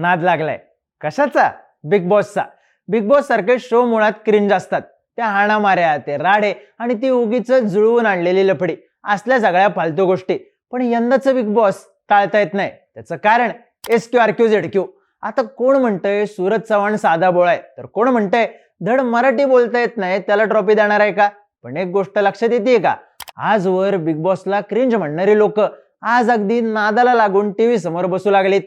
नाद लागलाय. कशाचा? बिग बॉसचा बिग बॉस सारखे शो मुळात क्रिंज असतात. त्या हाणामाऱ्या ते राडे आणि ती उगीच जुळवून आणलेली लफडी असल्या सगळ्या फालतू गोष्टी. पण यंदाचं बिग बॉस टाळता येत नाही. त्याचं कारण S Q R Q Z Q आता कोण म्हणतंय सूरज चव्हाण साधा बोळाय आहे? तर कोण म्हणतंय धड मराठी बोलता येत नाही त्याला ट्रॉफी देणार आहे का? पण एक गोष्ट लक्षात येते का? आजवर बिग बॉसला क्रिंज म्हणणारी लोक आज अगदी नादाला लागून टीव्ही समोर बसू लागलीत.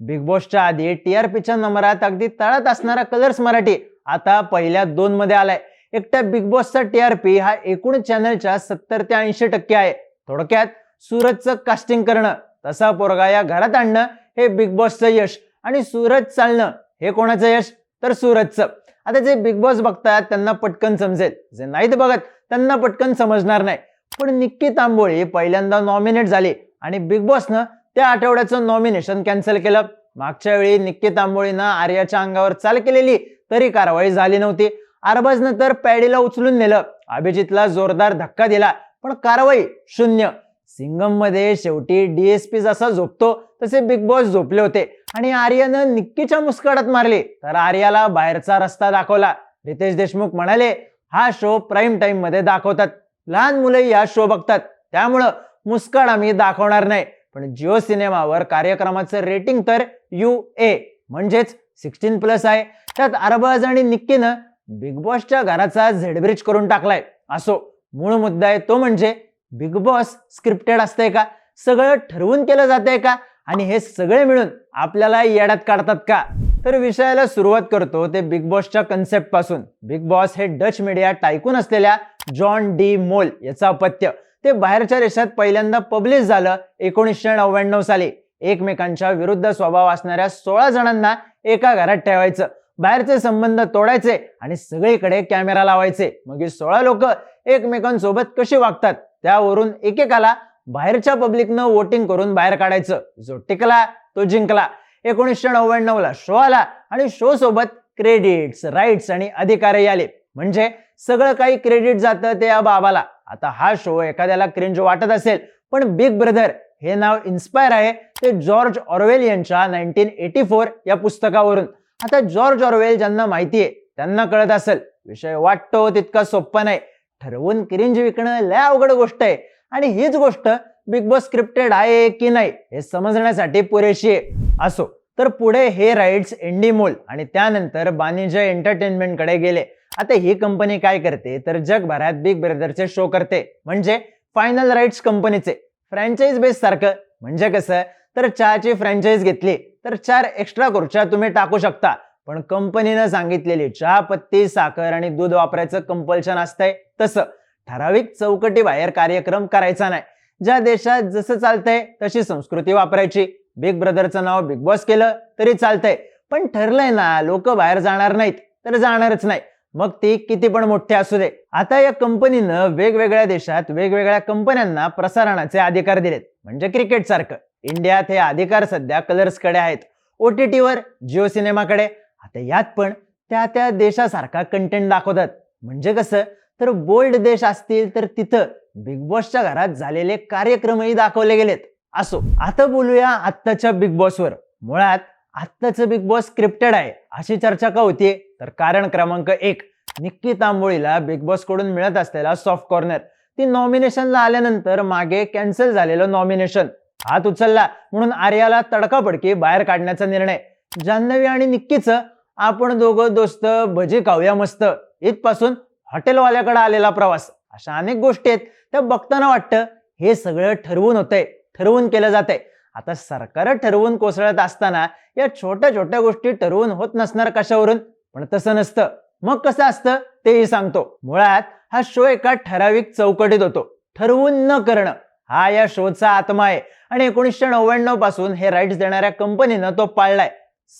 बिग बॉसच्या आधी टी आर पीच्या नंबरात अगदी तळात असणारा कलर्स मराठी आता पहिल्या दोन मध्ये आलाय. एकट्या बिग बॉसचा टी आर पी हा एकूण चॅनलच्या सत्तर ते ऐंशी टक्के आहे. थोडक्यात सूरजचं कास्टिंग करणं तसा पोरगा या घरात आणणं हे बिग बॉसचं यश आणि सूरज चालणं हे कोणाचं यश? तर सूरजचं. आता जे बिग बॉस बघतात त्यांना पटकन समजेल. जे नाहीत बघत त्यांना पटकन समजणार नाही. पण निक्की तांबोळी पहिल्यांदा नॉमिनेट झाली आणि बिग बॉसनं त्या आठवड्याचं नॉमिनेशन कॅन्सल केलं. मागच्या वेळी निक्की तांबोळीनं आर्याच्या अंगावर चाल केलेली तरी कारवाई झाली नव्हती. अरबाजनं तर पॅडीला उचलून नेलं. अभिजितला जोरदार धक्का दिला पण कारवाई शून्य. सिंगममध्ये शेवटी डीएसपी जसा झोपतो तसे बिग बॉस झोपले होते. आणि आर्यानं निक्कीच्या मुस्कडात मारली तर आर्याला बाहेरचा रस्ता दाखवला. रितेश देशमुख म्हणाले हा शो प्राईम टाइममध्ये दाखवतात. लहान मुले या शो बघतात. त्यामुळं मुस्काड आम्ही दाखवणार नाही. पण जिओ सिनेमावर कार्यक्रमाचं रेटिंग तर यू ए म्हणजेच सिक्स्टीन प्लस आहे. त्यात अरबाज आणि निक्कीनं बिग बॉसच्या घराचा झेडब्रिज करून टाकलाय. असो मूळ मुद्दा आहे तो म्हणजे बिग बॉस स्क्रिप्टेड असतंय का? सगळं ठरवून केलं जातंय का? आणि हे सगळे मिळून आपल्याला येड्यात काढतात का? तर विषयाला सुरुवात करतो ते बिग बॉसच्या कन्सेप्टपासून बिग बॉस हे डच मीडिया टायकून असलेल्या जॉन डी मोल याचं अपत्य. ते बाहेरच्या देशात पहिल्यांदा पब्लिश झालं एकोणीसशे नव्याण्णव साली. एकमेकांच्या विरुद्ध स्वभाव असणाऱ्या सोळा जणांना एका घरात ठेवायचं. बाहेरचे संबंध तोडायचे आणि सगळीकडे कॅमेरा लावायचे. मग ही सोळा लोक एकमेकांसोबत कशी वागतात त्यावरून एकेकाला बाहेरच्या पब्लिकनं वोटिंग करून बाहेर काढायचं. जो टिकला तो जिंकला. एकोणीसशे नव्याण्णव ला शो आला आणि शो सोबत क्रेडिट्स राईट्स आणि अधिकारही आले. म्हणजे सगळं काही क्रेडिट जातं ते या बाबाला. आता हा शो एखाद्याला क्रिंज वाटत असेल पण बिग ब्रदर हे नाव इन्स्पायर आहे ते जॉर्ज ऑरवेल यांच्या नाईन्टीन एटी फोर या पुस्तकावरून. आता जॉर्ज ऑरवेल ज्यांना माहितीये त्यांना कळत असेल विषय वाटतो तितका सोप्पा नाही. ठरवून क्रिंज विकणं लय अवघड गोष्ट आहे. आणि हीच गोष्ट बिग बॉस स्क्रिप्टेड आहे की नाही हे समजण्यासाठी पुरेशी आहे. असो तर पुढे हे राईट्स एंडीमोल आणि त्यानंतर बानिजा एंटरटेनमेंटकडे गेले. आता ही कंपनी काय करते? तर जगभरात बिग ब्रदरचे शो करते. म्हणजे फायनल राईट्स कंपनीचे. फ्रँचाईज बेस सारखं. म्हणजे कसं? तर चहाची फ्रँचाईज घेतली तर चार एक्स्ट्रा खुर्च्या तुम्ही टाकू शकता. पण कंपनीनं सांगितलेली चहा पत्ती साखर आणि दूध वापरायचं कंपल्शन असतंय. तसं. ठराविक चौकटी बाहेर कार्यक्रम करायचा नाही. ज्या देशात जसं चालतंय तशी संस्कृती वापरायची. बिग ब्रदरचं नाव बिग बॉस केलं तरी चालतंय. पण ठरलंय ना लोक बाहेर जाणार नाहीत तर जाणारच नाही. मग ती किती पण मोठी असू दे. आता या कंपनीनं वेगवेगळ्या देशात वेगवेगळ्या कंपन्यांना प्रसारणाचे अधिकार दिलेत. म्हणजे क्रिकेट सारखं. इंडियात हे अधिकार सध्या कलर्सकडे आहेत. ओ टी वर जिओ सिनेमाकडे. आता यात पण त्या त्या देशासारखा कंटेंट दाखवतात. म्हणजे कसं? तर बोल्ड देश असतील तर तिथं बिग बॉसच्या घरात झालेले कार्यक्रमही दाखवले गेलेत. असो. आता बोलूया आत्ताच्या बिग बॉसवर मुळात आत्ताचं बिग बॉस स्क्रिप्टेड आहे. अशी चर्चा का होतीये? तर कारण क्रमांक एक निक्की तांबोळीला बिग बॉसकडून मिळत असलेला सॉफ्ट कॉर्नर ती नॉमिनेशनला आल्यानंतर मागे कॅन्सल झालेलं नॉमिनेशन हात उचलला म्हणून आर्याला तडकाफडकी बाहेर काढण्याचा निर्णय. जान्हवी आणि निक्कीचं आपण दोघं दोस्त भजी खाऊया मस्त. इथपासून हॉटेलवाल्याकडे आलेला प्रवास. अशा अनेक गोष्टी आहेत त्या बघताना वाटतं हे सगळं ठरवून होतंय. ठरवून केलं जात आहे आता सरकार ठरवून कोसळत असताना या छोट्या छोट्या गोष्टी ठरवून होत नसणार कशावरून? पण तसं नसतं. मग कसं असतं? तेही सांगतो. मुळात हा शो एका ठराविक चौकटीत होतो. ठरवून न करणं हा या शोचा आत्मा आहे. आणि एकोणीसशे नव्याण्णवपासून हे राईट्स देणाऱ्या कंपनीनं तो पाळलाय.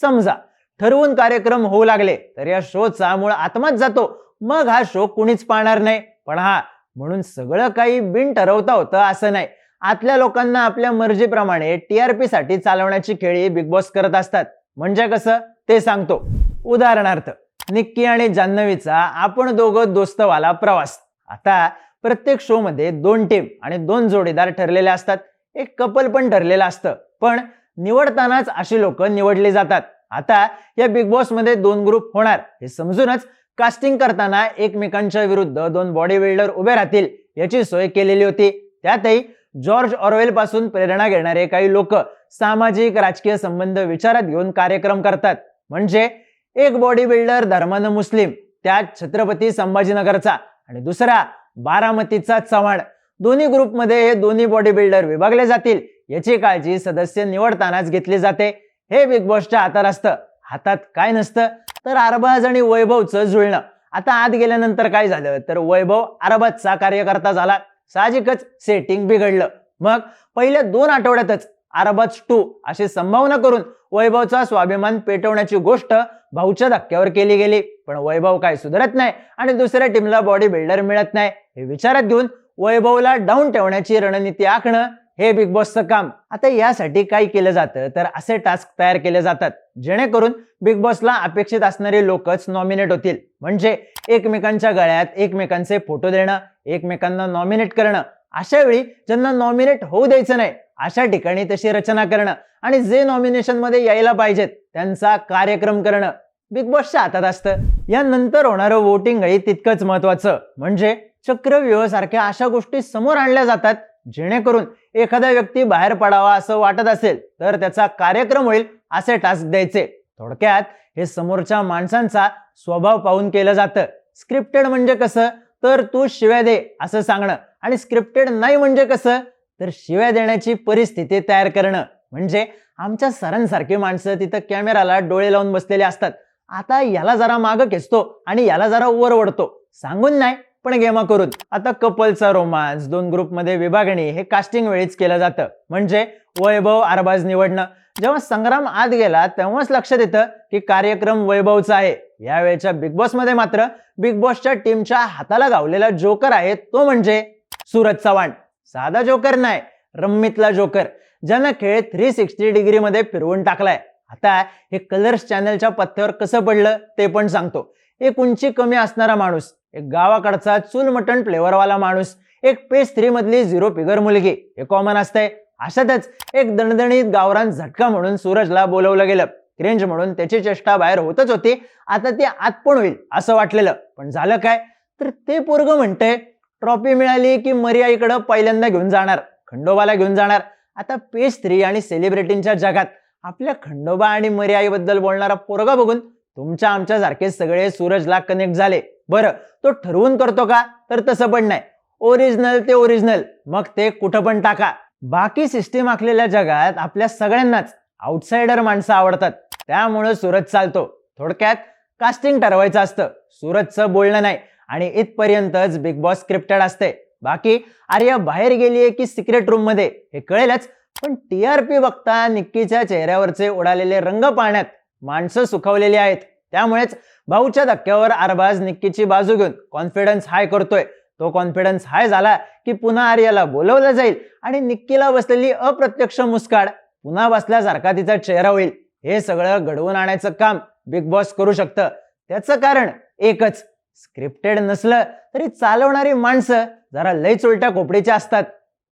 समजा ठरवून कार्यक्रम होऊ लागले तर या शोचा मूळ आत्माच जातो. मग हा शो कुणीच पाळणार नाही. पण हा म्हणून सगळं काही बिन ठरवता होतं असं नाही. आतल्या लोकांना आपल्या मर्जीप्रमाणे टीआरपी साठी चालवण्याची खेळी बिग बॉस करत असतात. म्हणजे कसं? ते सांगतो. उदाहरणार्थ निक्की आणि जान्हवीचा आपण दोघं दोस्तवाला प्रवास. आता प्रत्येक शो मध्ये दोन टीम आणि दोन जोडीदार ठरलेले असतात. एक कपल पण ठरलेलं असतं. पण निवडतानाच अशी लोक निवडली जातात. आता या बिग बॉसमध्ये दोन ग्रुप होणार. हे समजूनच कास्टिंग करताना एकमेकांच्या विरुद्ध दोन बॉडी बिल्डर उभे राहतील याची सोय केलेली होती. त्यातही जॉर्ज ऑरवेल पासून प्रेरणा घेणारे काही लोक सामाजिक राजकीय संबंध विचारात घेऊन कार्यक्रम करतात. म्हणजे एक बॉडी बिल्डर धर्मानं मुस्लिम त्यात छत्रपती संभाजीनगरचा आणि दुसरा बारामतीचा चव्हाण. दोन्ही ग्रुपमध्ये हे दोन्ही बॉडी बिल्डर विभागले जातील याची काळजी सदस्य निवडतानाच घेतली जाते. हे बिग बॉसच्या हातात असतं. हातात काय नसतं? तर अरबाज आणि वैभवचं जुळणं. आता आत गेल्यानंतर काय झालं? तर वैभव अरबाजचा कार्यकर्ता झाला. साहजिकच सेटिंग बिघडलं. मग पहिल्या दोन आठवड्यातच अरबाज टू अशी संभावना करून वैभवचा स्वाभिमान पेटवण्याची गोष्ट भाऊच्या धक्क्यावर केली गेली. पण वैभव काय सुधारत नाही आणि दुसऱ्या टीमला बॉडी बिल्डर मिळत नाही हे विचारात घेऊन वैभवला डाऊन ठेवण्याची रणनीती आखणं हे बिग बॉसचं काम. आता यासाठी काय केलं जातं? तर असे टास्क तयार केले जातात जेणेकरून बिग बॉसला अपेक्षित असणारे लोकच नॉमिनेट होतील. म्हणजे एकमेकांच्या गळ्यात एकमेकांचे फोटो देणं एकमेकांना नॉमिनेट करणं. अशा वेळी ज्यांना नॉमिनेट होऊ द्यायचं नाही अशा ठिकाणी तशी रचना करणं आणि जे नॉमिनेशनमध्ये यायला पाहिजेत त्यांचा कार्यक्रम करणं बिग बॉसच्या हातात असतं. यानंतर होणारं वोटिंगही तितकंच महत्वाचं. म्हणजे चक्रव्यूह सारख्या अशा गोष्टी समोर आणल्या जातात जेणेकरून एखादा व्यक्ती बाहेर पडावा असं वाटत असेल तर त्याचा कार्यक्रम होईल असे टास्क द्यायचे. थोडक्यात हे समोरच्या माणसांचा स्वभाव पाहून केलं जातं. स्क्रिप्टेड म्हणजे कसं? तर तू शिव्या दे असं सांगणं. आणि स्क्रिप्टेड नाही म्हणजे कसं? तर शिव्या देण्याची परिस्थिती तयार करणं. म्हणजे आमच्या सरांसारखी माणसं तिथं कॅमेराला डोळे लावून बसलेले असतात. आता याला जरा मागं खेचतो आणि याला जरा वर ओढतो. सांगून नाही पण गेमा करून. आता कपलचा रोमांस दोन ग्रुपमध्ये विभागणी हे कास्टिंग वेळीच केलं जातं. म्हणजे वैभव अरबाज निवडणं. जेव्हा संग्राम आत गेला तेव्हाच लक्षात येतं की कार्यक्रम वैभवचा आहे. यावेळेच्या बिग बॉसमध्ये मात्र बिग बॉसच्या टीमच्या हाताला गावलेला जोकर आहे तो म्हणजे सूरज चव्हाण. साधा जोकर नाही रम्मीतला जोकर ज्यानं खेळ थ्री सिक्स्टी डिग्री मध्ये फिरवून टाकलाय. आता हे कलर्स चॅनलच्या पथ्यावर कसं पडलं ते पण सांगतो. एक उंची कमी असणारा माणूस एक गावाकडचा चूल मटण फ्लेवरवाला माणूस एक पेज थ्री मधली झिरो फिगर मुलगी हे कॉमन असतंय. अशातच एक दणदणीत गावरान झटका म्हणून सूरजला बोलवलं गेलं. क्रेंज म्हणून त्याची चेष्टा बाहेर होतच होती. आता ती आत पण होईल असं वाटलेलं. पण झालं काय? तर ते पोरग म्हणते ट्रॉफी मिळाली की मर्याईकडं पहिल्यांदा घेऊन जाणार खंडोबाला घेऊन जाणार. आता पेज थ्री आणि सेलिब्रिटींच्या जगात आपल्या खंडोबा आणि मर्याईबद्दल बोलणारा पोरगा बघून तुमच्या आमच्या सारखे सगळे सूरजला कनेक्ट झाले. बरं तो ठरवून करतो का? तर तसं पण नाही. ओरिजिनल ते ओरिजिनल मग ते कुठं पण टाका. बाकी सिस्टीम आखलेल्या जगात आपल्या सगळ्यांनाच आउटसाइडर माणसं आवडतात. त्यामुळे सूरज चालतो. थोडक्यात कास्टिंग ठरवायचं असतं. सूरजचं बोलणं नाही. आणि इथपर्यंतच बिग बॉस स्क्रिप्टेड असते. बाकी आर्या बाहेर गेलीये की सिक्रेट रूममध्ये हे कळेलच. पण टीआरपी बघता निक्कीच्या चेहऱ्यावरचे उडालेले रंग पाहण्यात माणसं सुखवलेली आहेत. त्यामुळेच भाऊच्या धक्क्यावर अरबाज निक्कीची बाजू घेऊन कॉन्फिडन्स हाय करतोय. तो कॉन्फिडन्स हाय झाला की पुन्हा आर्याला बोलवलं जाईल आणि निक्कीला बसलेली अप्रत्यक्ष मुस्काड पुन्हा बसल्यासारखा तिचा चेहरा होईल. हे सगळं घडवून आणायचं काम बिग बॉस करू शकतं. त्याचं कारण एकच स्क्रिप्टेड नसलं तरी चालवणारी माणसं जरा लईच उलट्या खोपडीची असतात.